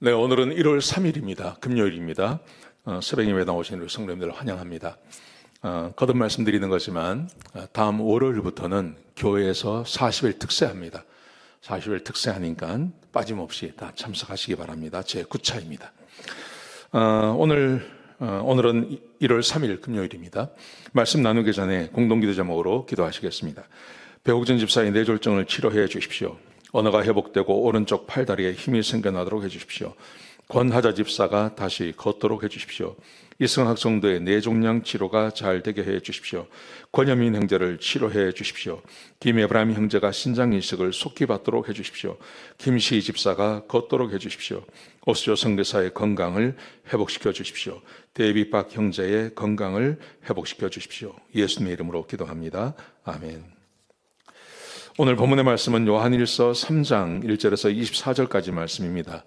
네, 오늘은 1월 3일입니다. 금요일입니다. 어, 새벽 예배 나오신 우리 성도님들 환영합니다. 어, 거듭 말씀드리는 거지만 어, 다음 월요일부터는 교회에서 40일 특세합니다. 40일 특세하니까 빠짐없이 다 참석하시기 바랍니다. 제 9차입니다. 어, 오늘 어, 오늘은 1월 3일 금요일입니다. 말씀 나누기 전에 공동기도 제목으로 기도하시겠습니다. 배옥진 집사의 뇌졸중을 치료해 주십시오. 언어가 회복되고 오른쪽 팔다리에 힘이 생겨나도록 해주십시오. 권하자 집사가 다시 걷도록 해주십시오. 이승학 성도의 뇌종양 치료가 잘 되게 해 주십시오. 권여민 형제를 치료해 주십시오. 김에브라임 형제가 신장 이식을 속히 받도록 해 주십시오. 김시 집사가 걷도록 해 주십시오. 오스조 성교사의 건강을 회복시켜 주십시오. 데이비박 형제의 건강을 회복시켜 주십시오. 예수님의 이름으로 기도합니다. 아멘. 오늘 본문의 말씀은 요한일서 3장 1절에서 24절까지 말씀입니다.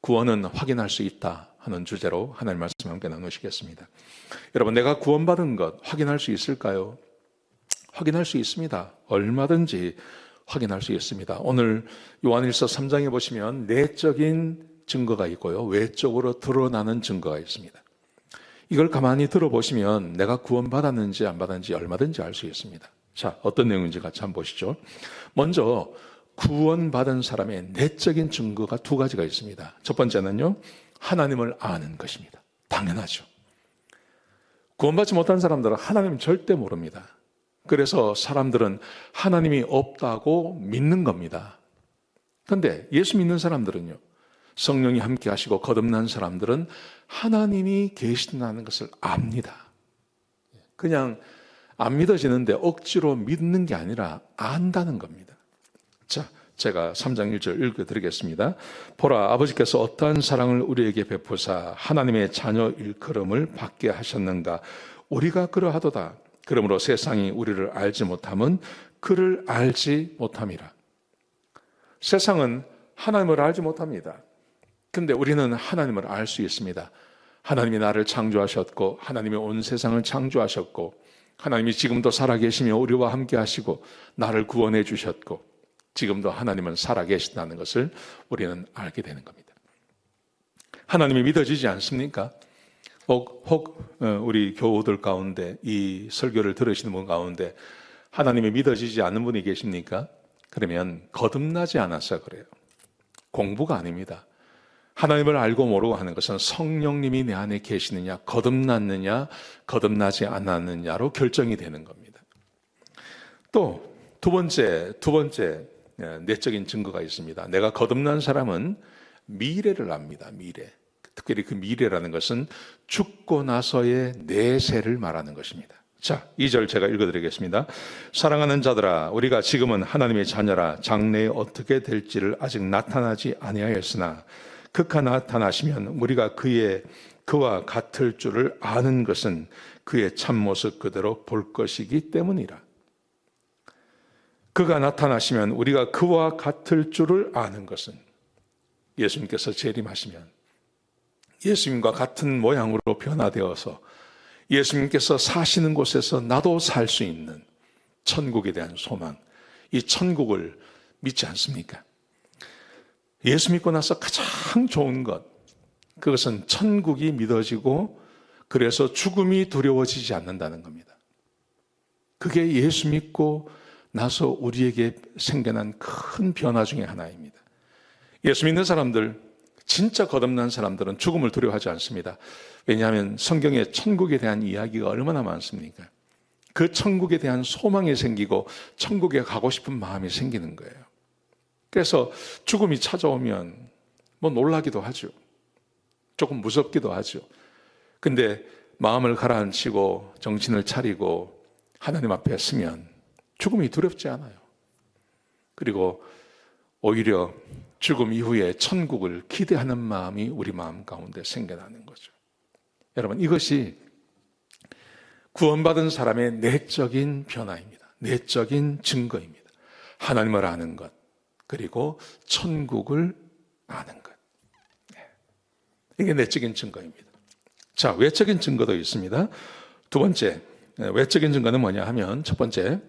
구원은 확인할 수 있다 하는 주제로 하나님 말씀 함께 나누시겠습니다. 여러분 내가 구원받은 것 확인할 수 있을까요? 확인할 수 있습니다. 얼마든지 확인할 수 있습니다. 오늘 요한일서 3장에 보시면 내적인 증거가 있고요. 외적으로 드러나는 증거가 있습니다. 이걸 가만히 들어보시면 내가 구원받았는지 안 받았는지 얼마든지 알 수 있습니다. 자, 어떤 내용인지 같이 한번 보시죠. 먼저 구원받은 사람의 내적인 증거가 두 가지가 있습니다. 첫 번째는요, 하나님을 아는 것입니다. 당연하죠. 구원받지 못한 사람들은 하나님 절대 모릅니다. 그래서 사람들은 하나님이 없다고 믿는 겁니다. 그런데 예수 믿는 사람들은요, 성령이 함께 하시고 거듭난 사람들은 하나님이 계신다는 것을 압니다. 그냥 안 믿어지는데 억지로 믿는 게 아니라 안다는 겁니다. 자, 제가 3장 1절 읽어드리겠습니다. 보라, 아버지께서 어떠한 사랑을 우리에게 베푸사 하나님의 자녀 일컬음을 받게 하셨는가? 우리가 그러하도다. 그러므로 세상이 우리를 알지 못함은 그를 알지 못함이라. 세상은 하나님을 알지 못합니다. 근데 우리는 하나님을 알 수 있습니다. 하나님이 나를 창조하셨고, 하나님이 온 세상을 창조하셨고, 하나님이 지금도 살아계시며 우리와 함께 하시고, 나를 구원해 주셨고, 지금도 하나님은 살아계신다는 것을 우리는 알게 되는 겁니다. 하나님이 믿어지지 않습니까? 혹, 혹 어, 우리 교우들 가운데 이 설교를 들으시는 분 가운데 하나님이 믿어지지 않는 분이 계십니까? 그러면 거듭나지 않아서 그래요. 공부가 아닙니다. 하나님을 알고 모르고 하는 것은 성령님이 내 안에 계시느냐, 거듭났느냐, 거듭나지 않았느냐로 결정이 되는 겁니다. 또 두 번째, 두 번째 예, 내적인 증거가 있습니다. 내가 거듭난 사람은 미래를 압니다. 미래. 특별히 그 미래라는 것은 죽고 나서의 내세를 말하는 것입니다. 자, 2절 제가 읽어드리겠습니다. 사랑하는 자들아, 우리가 지금은 하나님의 자녀라 장래에 어떻게 될지를 아직 나타나지 아니하였으나 극하 나타나시면 우리가 그의 그와 같을 줄을 아는 것은 그의 참모습 그대로 볼 것이기 때문이라. 그가 나타나시면 우리가 그와 같을 줄을 아는 것은 예수님께서 재림하시면 예수님과 같은 모양으로 변화되어서 예수님께서 사시는 곳에서 나도 살 수 있는 천국에 대한 소망, 이 천국을 믿지 않습니까? 예수 믿고 나서 가장 좋은 것, 그것은 천국이 믿어지고 그래서 죽음이 두려워지지 않는다는 겁니다. 그게 예수 믿고 나서 우리에게 생겨난 큰 변화 중의 하나입니다. 예수 믿는 사람들, 진짜 거듭난 사람들은 죽음을 두려워하지 않습니다. 왜냐하면 성경에 천국에 대한 이야기가 얼마나 많습니까? 그 천국에 대한 소망이 생기고 천국에 가고 싶은 마음이 생기는 거예요. 그래서 죽음이 찾아오면 뭐 놀라기도 하죠. 조금 무섭기도 하죠. 근데 마음을 가라앉히고 정신을 차리고 하나님 앞에 서면 죽음이 두렵지 않아요. 그리고 오히려 죽음 이후에 천국을 기대하는 마음이 우리 마음 가운데 생겨나는 거죠. 여러분, 이것이 구원받은 사람의 내적인 변화입니다. 내적인 증거입니다. 하나님을 아는 것, 그리고 천국을 아는 것. 네. 이게 내적인 증거입니다. 자, 외적인 증거도 있습니다. 두 번째, 네, 외적인 증거는 뭐냐 하면 첫 번째,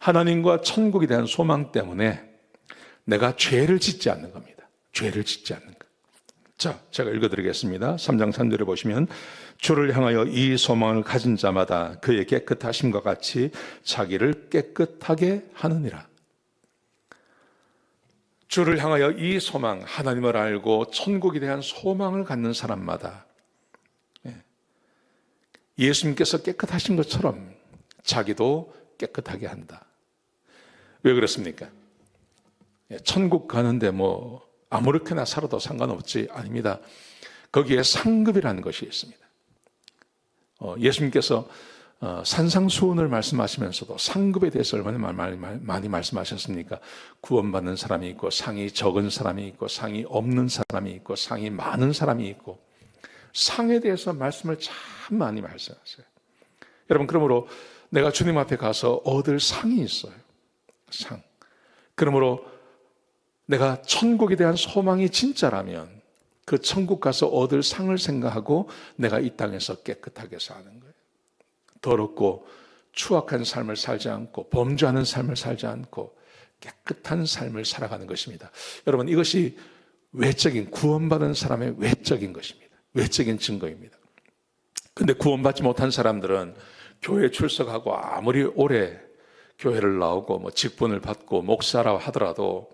하나님과 천국에 대한 소망 때문에 내가 죄를 짓지 않는 겁니다. 죄를 짓지 않는 것. 자, 제가 읽어드리겠습니다. 3장 3절에 보시면 주를 향하여 이 소망을 가진 자마다 그의 깨끗하심과 같이 자기를 깨끗하게 하느니라. 주를 향하여 이 소망, 하나님을 알고 천국에 대한 소망을 갖는 사람마다 예, 예수님께서 깨끗하신 것처럼 자기도 깨끗하게 한다. 왜 그렇습니까? 예, 천국 가는데 뭐 아무렇게나 살아도 상관없지 아닙니다. 거기에 상급이라는 것이 있습니다. 어, 예수님께서 어, 산상수훈을 말씀하시면서도 상급에 대해서 얼마나 많이, 많이, 많이 말씀하셨습니까? 구원받는 사람이 있고 상이 적은 사람이 있고 상이 없는 사람이 있고 상이 많은 사람이 있고 상에 대해서 말씀을 참 많이 말씀하세요. 여러분 그러므로 내가 주님 앞에 가서 얻을 상이 있어요. 상. 그러므로 내가 천국에 대한 소망이 진짜라면 그 천국 가서 얻을 상을 생각하고 내가 이 땅에서 깨끗하게 사는 거예요. 더럽고 추악한 삶을 살지 않고 범죄하는 삶을 살지 않고 깨끗한 삶을 살아가는 것입니다. 여러분 이것이 외적인 구원받은 사람의 외적인 것입니다. 외적인 증거입니다. 근데 구원받지 못한 사람들은 교회 출석하고 아무리 오래 교회를 나오고 뭐 직분을 받고 목사라 하더라도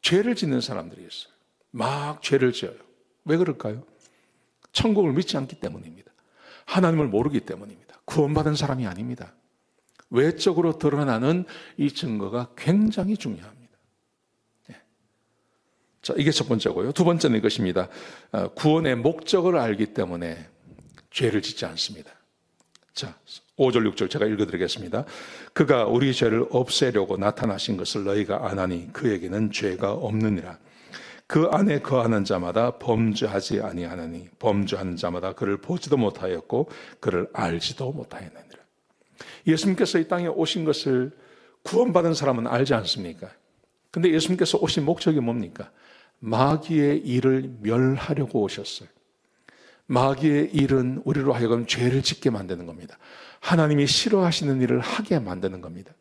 죄를 짓는 사람들이 있어요. 막 죄를 지어요. 왜 그럴까요? 천국을 믿지 않기 때문입니다. 하나님을 모르기 때문입니다. 구원받은 사람이 아닙니다. 외적으로 드러나는 이 증거가 굉장히 중요합니다. 네. 자, 이게 첫 번째고요. 두 번째는 이것입니다. 어, 구원의 목적을 알기 때문에 죄를 짓지 않습니다. 자, 5절, 6절 제가 읽어드리겠습니다. 그가 우리 죄를 없애려고 나타나신 것을 너희가 아나니 그에게는 죄가 없느니라. 그 안에 거하는 자마다 범죄하지 아니하느니 범죄하는 자마다 그를 보지도 못하였고 그를 알지도 못하였느니라. 예수님께서 이 땅에 오신 것을 구원받은 사람은 알지 않습니까? 근데 예수님께서 오신 목적이 뭡니까? 마귀의 일을 멸하려고 오셨어요. 마귀의 일은 우리로 하여금 죄를 짓게 만드는 겁니다. 하나님이 싫어하시는 일을 하게 만드는 겁니다.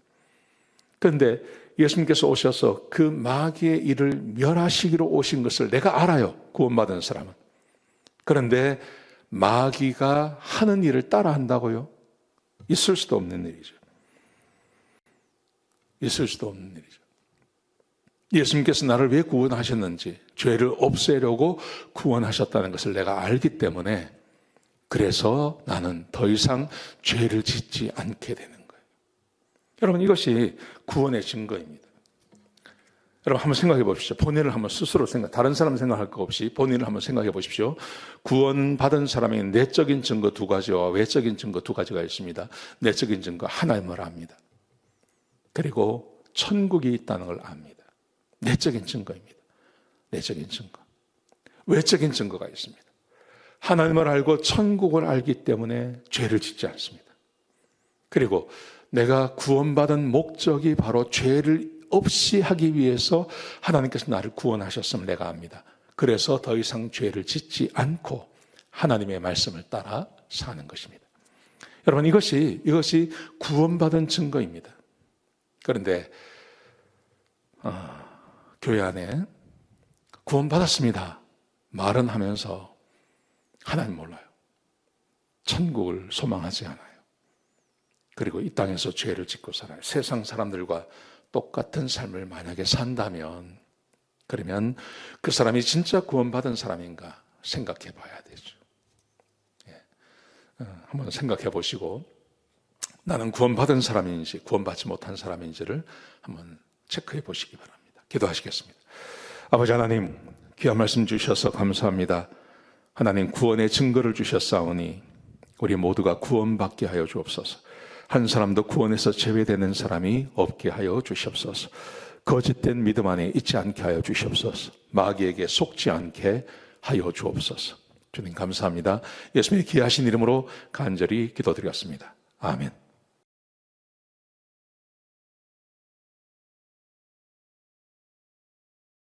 그런데 예수님께서 오셔서 그 마귀의 일을 멸하시기로 오신 것을 내가 알아요. 구원받은 사람은. 그런데 마귀가 하는 일을 따라 한다고요? 있을 수도 없는 일이죠. 있을 수도 없는 일이죠. 예수님께서 나를 왜 구원하셨는지, 죄를 없애려고 구원하셨다는 것을 내가 알기 때문에 그래서 나는 더 이상 죄를 짓지 않게 되는. 여러분, 이것이 구원의 증거입니다. 여러분, 한번 생각해 보십시오. 본인을 한번 스스로 생각, 다른 사람 생각할 거 없이 본인을 한번 생각해 보십시오. 구원받은 사람의 내적인 증거 두 가지와 외적인 증거 두 가지가 있습니다. 내적인 증거, 하나님을 압니다. 그리고 천국이 있다는 걸 압니다. 내적인 증거입니다. 내적인 증거. 외적인 증거가 있습니다. 하나님을 알고 천국을 알기 때문에 죄를 짓지 않습니다. 그리고 내가 구원받은 목적이 바로 죄를 없이 하기 위해서 하나님께서 나를 구원하셨음을 내가 압니다. 그래서 더 이상 죄를 짓지 않고 하나님의 말씀을 따라 사는 것입니다. 여러분 이것이 이것이 구원받은 증거입니다. 그런데 어, 교회 안에 구원받았습니다. 말은 하면서 하나님 몰라요. 천국을 소망하지 않아요. 그리고 이 땅에서 죄를 짓고 살아요. 세상 사람들과 똑같은 삶을 만약에 산다면, 그러면 그 사람이 진짜 구원받은 사람인가 생각해 봐야 되죠. 예. 어, 한번 생각해 보시고, 나는 구원받은 사람인지, 구원받지 못한 사람인지를 한번 체크해 보시기 바랍니다. 기도하시겠습니다. 아버지 하나님, 귀한 말씀 주셔서 감사합니다. 하나님 구원의 증거를 주셨사오니 우리 모두가 구원받게 하여 주옵소서. 한 사람도 구원에서 제외되는 사람이 없게 하여 주시옵소서. 거짓된 믿음 안에 있지 않게 하여 주시옵소서. 마귀에게 속지 않게 하여 주옵소서. 주님 감사합니다. 예수님의 귀하신 이름으로 간절히 기도드렸습니다. 아멘.